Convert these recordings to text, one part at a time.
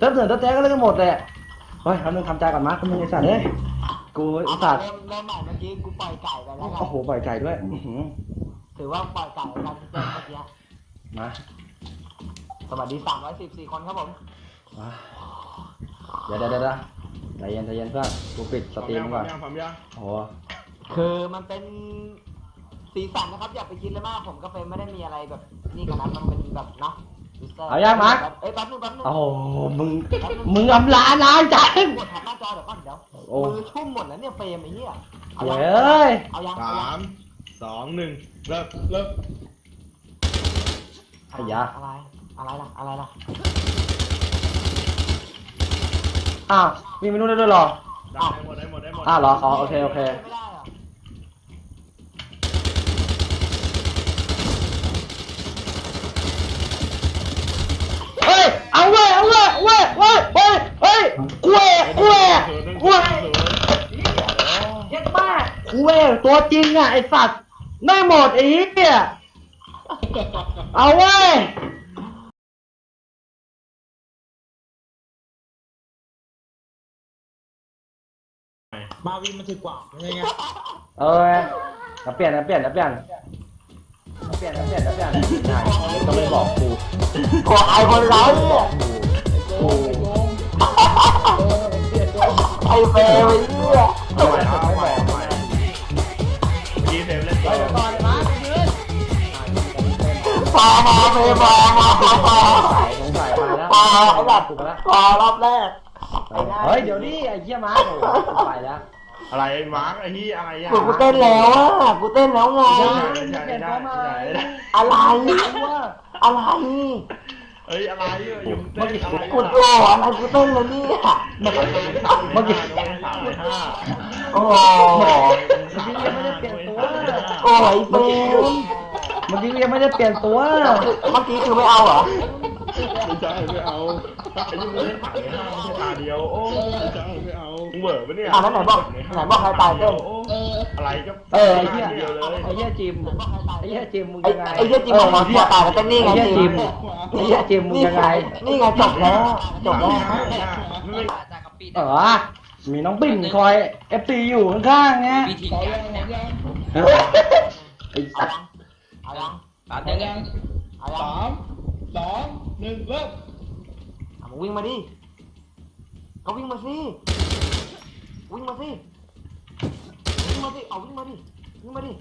เติมเสือเติมแจ๊กก็เล่นกันหมดเลยเฮ้ยทำนึงทำใจก่อนมาทำนึงไอ้สัตว์เอ้ยกูไอ้สัตว์เริ่มเริ่มใหม่เมื่อกี้กูปล่อยไก่ไปแล้วกัโอ้นโหปล่อยไก่ด้วยอื้อหือถือว่าปล่อยไก่ไปแล้วเมื่อกี้มาสวัสดี314คนครับผมมาเดี๋ยวเดี๋ยวเดี๋ยวใจเย็นใจเย็นเพื่อนกูปิดสตรีมก่อนพร้อมยังโอ้โหคือมันเป็นสีสันนะครับ อย่าไปคิดเลยมากผมกับเฟรมไม่ได้มีอะไรแบบนี่กันนะมันเป็นแบบเนาะ user เอายังมาร์คเอ้ยแป๊บนึงแป๊บนึงโอ้โหมึง มึงอำลาน้ำจัง กดทับหน้าจอเดี๋ยวก่อนเดี๋ยวโอ้ มือชุ่มหมดแล้วเนี่ยเฟรมไอ้เหี้ยเอาเฮ้ยังยเอายังสาเอายังมสองหนึ่งเริ่มเริ่มไอ้ยาอะไรอะไรล่ะอะไรล่ะอ้าวมีเมนูได้ด้วยเหรอ ได้หมดได้หมดได้หมดอ้าวเหรออ๋อโอเคโอเค ไม่ได้เหรอ เฮ้ย เอาเว้ยเอาเว้ยเว้ยเว้ยเว้ยเฮ้ยกล้วยกล้วยกล้วยเย็ดมากกล้วยตัวจริงอะไอสัตว์ไม่หมดไอ้เหี้ยเอาเว้ยมาวินมันถือกว่าไงไงเออจะเปลี่ยนจะเปลี่ยนจะเปลี่ยนจะ เปลี่ยนจะเปลี่ยนจะเปลี่ยนได้ก็ไม่บอกกูกดไอคนเราเนี่ยกูไอเฟรมไอ้เหี้ยเอาม่เอาใหม่เอาใหม่ยีเซฟเล่นต่อนมายืนพอมาเฟรมพอมาพอมาสงสัยไปแล้วพอไอ้แบถูกแล้วพอรอบแรกเฮ้ยเดี๋ยวนี้ไอ้เหี้ยมาไปแล้ว อะไรมาร์กไอ้ที่อะไรอะกูกูเต้นแล้วอะกูเต้นแล้วไงใช่ใช่ใช่ใช่อะไรอะไรเอ้ยอะไรอยู่เต้นอะไรกูโอ้อะไรกูเต้นแล้วเนี่ยเมื่อกี้เมื่อกี้สามเลยห้าโอ้โหเมื่อกี้ยังไม่ได้เปลี่ยนตัวโอ้ยเฟรมเมื่อกี้ยังไม่ได้เปลี่ยนตัวเมื่อกี้คือไม่เอาเหรอ ไม่ใช่ไม่เอาไอ้ที่มึงเล่นสามเลยห้าไม่ใช่ตาเดียวโอ้ไม่ใช่ไม่เอามึงเบื่อปะเนี่ยอะแล้วไหนบอกไหนบอกใครตายเต้นอะไรก็เออไอ้เหี้ยเดียวเลยไอ้เหี้ยจิมไอ้เหี้ยจิมมึงไอ้ยังไงไอ้เหี้ยจิมของมันตัวตายแล้วเต้นนี่ไงไอ้เหี้ยจิจิมมไอ้เหี้ยจิมมึงยังไง นี่ไงจบแล้วจบแล้วไม่เออมีน้องปิ่นคอยเอฟซีอยู่ข้างๆไงวิธีการเนี่ยไอ้สัตว์เอายังปาดยังเอายังสาม สองหนึ่งเริ่มอะมึงวิ่งมาดิก็วิ่งมาสิ วิ่งมาสิ วิ่งมาสิ เอาวิ่งมาดิ วิ่งมาดิ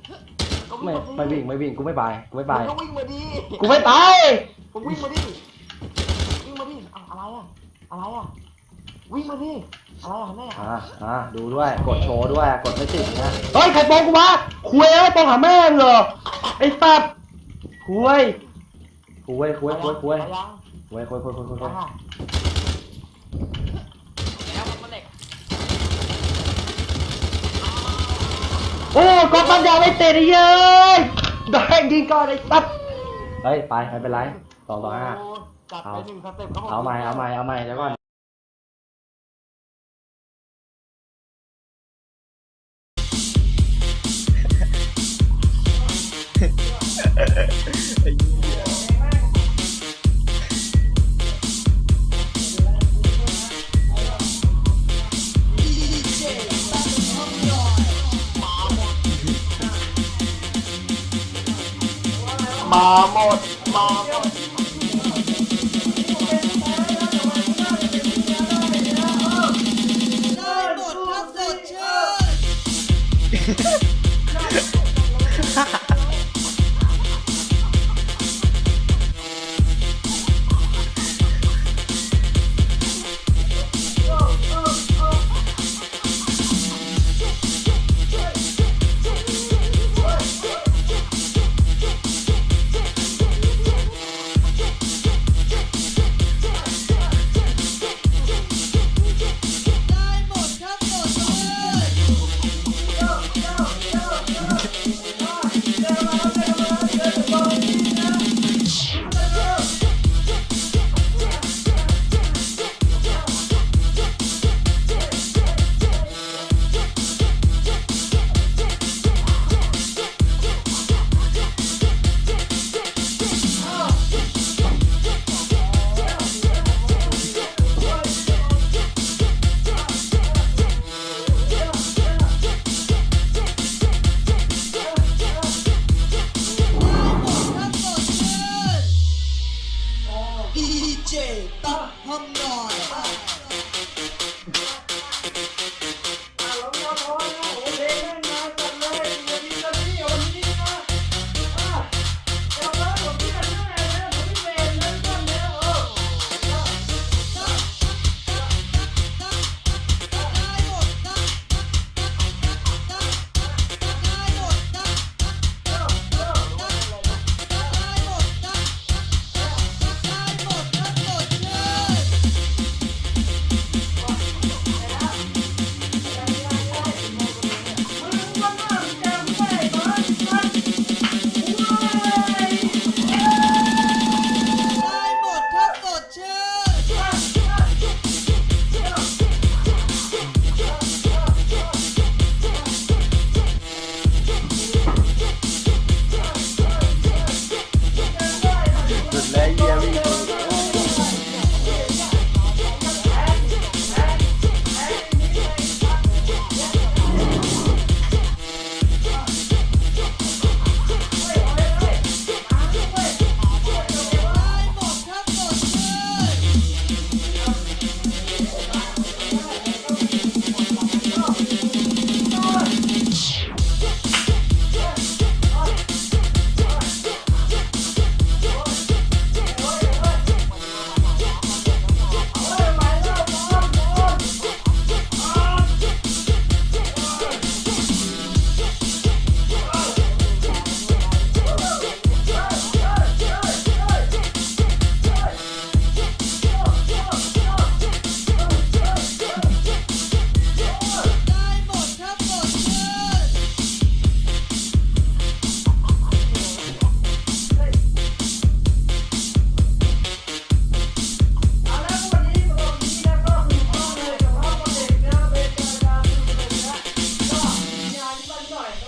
ก็วิ่งไม่มาสิไม่วิ่งไม่วิ่งกูไม่ไปกูไม่ไปมึงก็วิ่งมาดิ กูไม่ไปมึงวิ่งมาดิ วิ่งมาดิอะอะไรอะอะไรอะวิ่งมาดิ อะไรอะแม่อ่าอ่าดูด้วยกดโชว์ด้วยกดไม่ติดนะเฮ้ยใครโปองกูวะคุยไอ้ปองหาแม่งเหรอไอ้สัตว์คุย คุยคุยคุยคุยเอายังคุยคุยคุยคุยคุยคุยอะแล้วมันเหล็กโอ้กดปัญญาไม่ติดไอ้เย้ยได้ยิงก่อนไอ้สัตว์เฮ้ยไปไม่เป็นไรสองต่อห้าโจัดไปหนึ่งสเต็ปครับผม เอาใหม่เอาใหม่เอาใหม่เดี๋ยวก่อน มาหมดมาหมดได้หมดถ้าสดชื่น